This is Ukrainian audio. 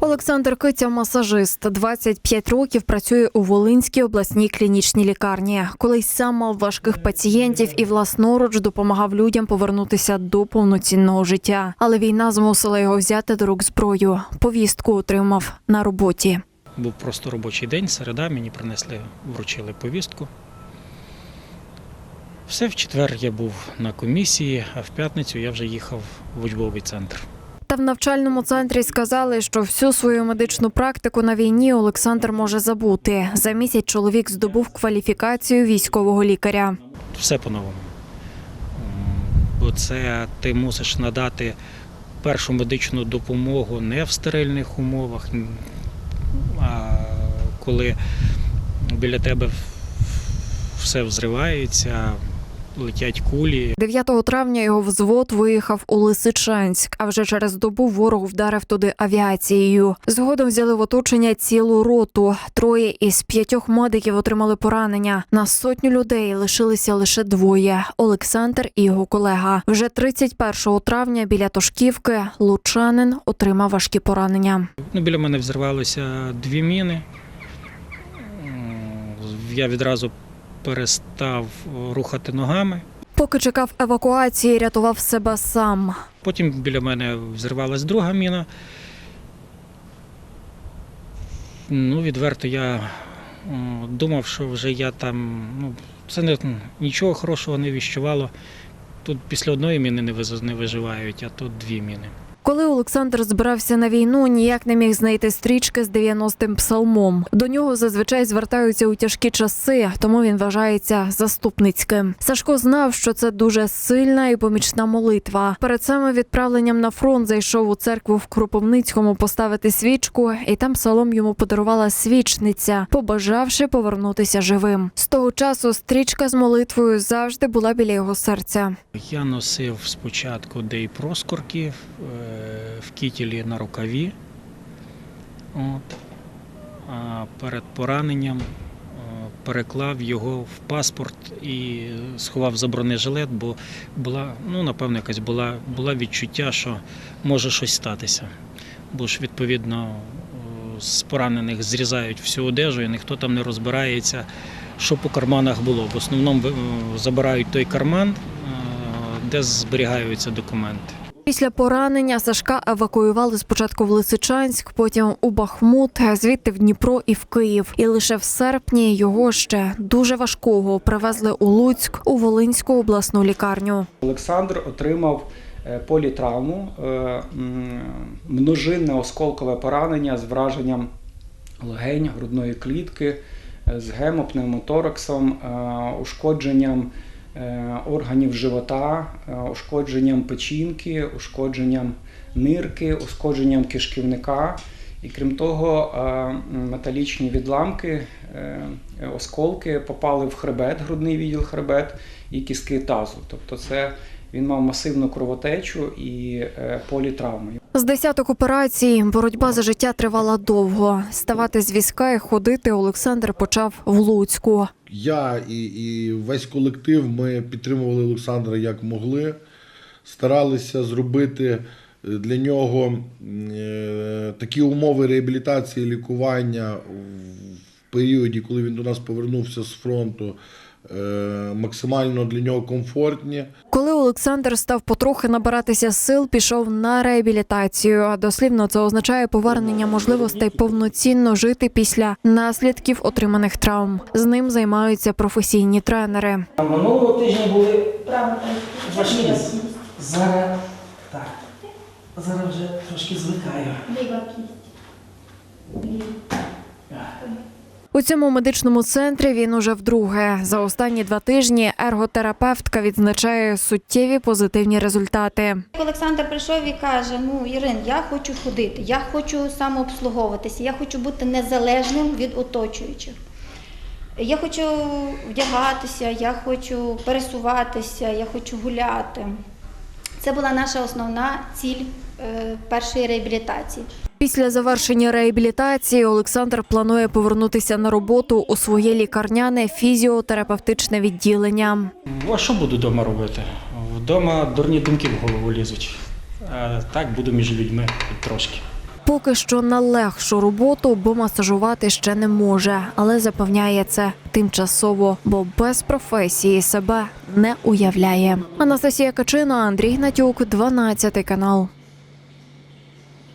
Олександр Киця масажист. 25 років працює у Волинській обласній клінічній лікарні. Колись сам мав важких пацієнтів і власноруч допомагав людям повернутися до повноцінного життя. Але війна змусила його взяти до рук зброю. Повістку отримав на роботі. Був просто робочий день, середа, мені принесли, вручили повістку. Все, в четвер я був на комісії, а в п'ятницю я вже їхав в учбовий центр. Та в навчальному центрі сказали, що всю свою медичну практику на війні Олександр може забути. За місяць чоловік здобув кваліфікацію військового лікаря. Все по-новому. Бо це ти мусиш надати першу медичну допомогу не в стерильних умовах, а коли біля тебе все взривається, летять кулі, 9 травня його взвод виїхав у Лисичанськ, а вже через добу ворог вдарив туди авіацією. Згодом взяли в оточення цілу роту. Троє із п'ятьох медиків отримали поранення. На сотню людей лишилися лише двоє: Олександр і його колега. Вже 31 травня біля Тошківки лучанин отримав важкі поранення. Ну, біля мене взірвалося дві міни. Я відразу перестав рухати ногами. Поки чекав евакуації, рятував себе сам. Потім біля мене взірвалась друга міна. Ну, відверто я думав, що вже я там. Ну, це не, нічого хорошого не віщувало. Тут після одної міни не виживають, а тут дві міни. Коли Олександр збирався на війну, ніяк не міг знайти стрічки з 90-м псалмом. До нього зазвичай звертаються у тяжкі часи, тому він вважається заступницьким. Сашко знав, що це дуже сильна і помічна молитва. Перед самим відправленням на фронт зайшов у церкву в Кропивницькому поставити свічку, і там псалом йому подарувала свічниця, побажавши повернутися живим. З того часу стрічка з молитвою завжди була біля його серця. Я носив спочатку Дей Проскорки е, в кітілі на рукаві. От. А перед пораненням е, переклав його в паспорт і сховав за бронежилет, бо була, ну, напевно, якась була, була відчуття, що може щось статися. Бо ж, відповідно, е, з поранених зрізають всю одежу, і ніхто там не розбирається, що по карманах було. В основному е, забирають той карман, де зберігаються документи. Після поранення Сашка евакуювали спочатку в Лисичанськ, потім у Бахмут, звідти в Дніпро і в Київ. І лише в серпні його ще дуже важкого привезли у Луцьк у Волинську обласну лікарню. Олександр отримав е, політравму, е, множинне осколкове поранення з враженням легень, грудної клітки, е, з гемопневмотораксом, ушкодженням органів живота, е, ушкодженням печінки, ушкодженням нирки, ушкодженням кишківника. І крім того, е, металічні відламки, е, осколки попали в хребет, грудний відділ хребет і кістки тазу. Тобто, це він мав масивну кровотечу і е, політравми. З десяток операцій боротьба за життя тривала довго. Ставати з візка і ходити Олександр почав в Луцьку. Я і, і весь колектив ми підтримували Олександра як могли, старалися зробити е, для нього е, такі умови реабілітації, лікування в періоді, коли він до нас повернувся з фронту, максимально для нього комфортні. Коли Олександр став потрохи набиратися сил, пішов на реабілітацію. А дослівно це означає повернення можливостей повноцінно жити після наслідків отриманих травм. З ним займаються професійні тренери. Минулого тижня були важкі. Зараз так. Зараз вже трошки звикаю. ліва кість. У цьому медичному центрі він уже вдруге. За останні два тижні ерготерапевтка відзначає суттєві позитивні результати. Олександр прийшов і каже: Ну, Ірин, я хочу ходити, я хочу самообслуговуватися, я хочу бути незалежним від оточуючих. Я хочу вдягатися, я хочу пересуватися, я хочу гуляти. Це була наша основна ціль е, першої реабілітації. Після завершення реабілітації Олександр планує повернутися на роботу у своє лікарняне фізіотерапевтичне відділення. А що буду вдома робити? Вдома дурні думки в голову лізуть. А так буду між людьми трошки. Поки що на легшу роботу, бо масажувати ще не може, але запевняє це тимчасово, бо без професії себе не уявляє. Анастасія Качина, Андрій Гнатюк, 12 канал.